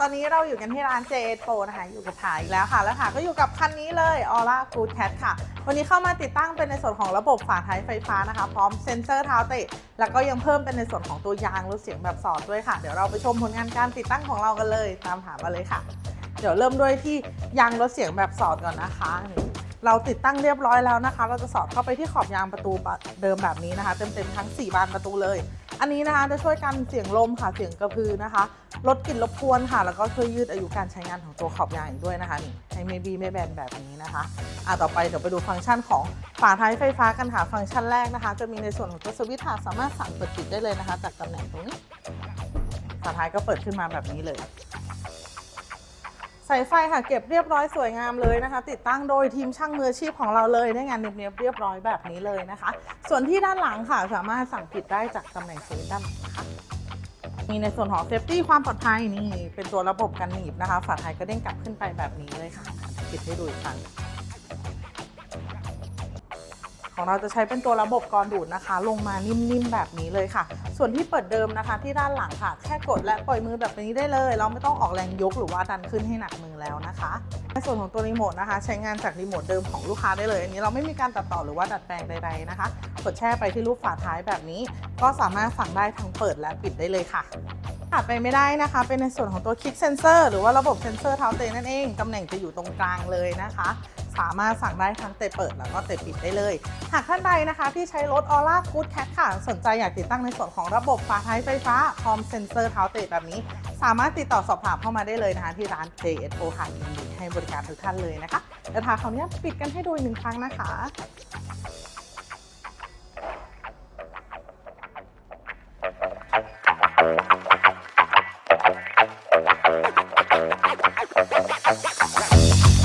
ตอนนี้เราอยู่กันที่ร้าน j 8 Pro นะคะ อยู่กับถาอีกแล้วค่ะ แล้วถาก็อยู่กับคันนี้เลย Aura Good Cat ค่ะ วันนี้เข้ามาติดตั้งเป็นในส่วนของระบบฝาท้ายไฟฟ้านะคะ พร้อมเซ็นเซอร์เท้าเตะ แล้วก็ยังเพิ่มเป็นในส่วนของตัวยางลดเสียงแบบสอดด้วยค่ะ เดี๋ยวเราไปชมผลงานการติดตั้งของเรากันเลย ตามหามาเลยค่ะ เดี๋ยวเริ่มด้วยที่ยางลดเสียงแบบสอดก่อนนะคะเราติดตั้งเรียบร้อยแล้วนะคะ เราจะสอดเข้าไปที่ขอบยางประตูเดิมแบบนี้นะคะ เต็มๆทั้ง 4 บานประตูเลย อันนี้นะคะจะช่วยกันเสียงลมค่ะเสียงกระพือนะคะ ลดกลิ่นรบกวนค่ะ แล้วก็ช่วยยืดอายุการใช้งานของตัวขอบยางอีกด้วยนะคะนี่ให้ไม่บีไม่แบนแบบนี้นะคะอะต่อไปเดี๋ยวไปดูฟังก์ชันของฝาท้ายไฟฟ้ากันค่ะ ฟังก์ชันแรกนะคะ จะมีในส่วนของตัวสวิตช์ค่ะสามารถสั่งเปิดปิดได้เลยนะคะ จากตำแหน่งตรงนี้ฝาท้ายก็เปิดขึ้นมาแบบนี้เลย สายไฟค่ะเก็บเรียบร้อยสวยงามเลยนะคะ ติดตั้งโดยทีมช่างมืออาชีพของเราเลยได้งานเนียบเรียบร้อยแบบนี้เลยนะคะ ส่วนที่ด้านหลังค่ะสามารถสั่งปิดได้จากตำแหน่งสวิด้านหลังนะคะมีในส่วนของเซฟตี้ความปลอดภัยนี่เป็นตัวระบบกันหนีบนะคะฝาท้ายก็เด้งกลับขึ้นไปแบบนี้เลยค่ะปิดให้ดูอีกครั้ง ของเราจะใช้เป็นตัวระบบกรดูดนะคะ ลงมานิ่มๆแบบนี้เลยค่ะ ส่วนที่เปิดเดิมนะคะ ที่ด้านหลังค่ะ แค่กดและปล่อยมือแบบนี้ได้เลย เราไม่ต้องออกแรงยกหรือว่าดันขึ้นให้หนักมือแล้วนะคะในส่วนของตัวรีโมทนะคะ ใช้งานจากรีโมทเดิมของลูกค้าได้เลยอันนี้เราไม่มีการตัดต่อหรือว่าดัดแปลงใดๆนะคะ กดแช่ไปที่รูปฝาท้ายแบบนี้ ก็สามารถสั่งได้ทั้งเปิดและปิดได้เลยค่ะขาดไปไม่ได้นะคะ เป็นในส่วนของตัวคลิกเซนเซอร์หรือว่าระบบเซนเซอร์เท้าเตะนั่นเอง ตำแหน่งจะอยู่ตรงกลางเลยนะคะ สามารถสั่งได้ทั้งเตะเปิดแล้วก็เตะปิดได้เลย หากท่านใดนะคะที่ใช้รถ Aura Good Cat ค่ะสนใจอยากติดตั้งในส่วนของระบบฝาท้ายไฟฟ้าพร้อมเซนเซอร์เท้าเตะแบบนี้ สามารถติดต่อสอบถามเข้ามาได้เลยนะคะที่ร้าน JSO ค่ะยินดีให้บริการทุกท่านเลยนะคะเดี๋ยวทางขออนุญาตปิดกันให้ดูอีกหนึ่งครั้งนะคะ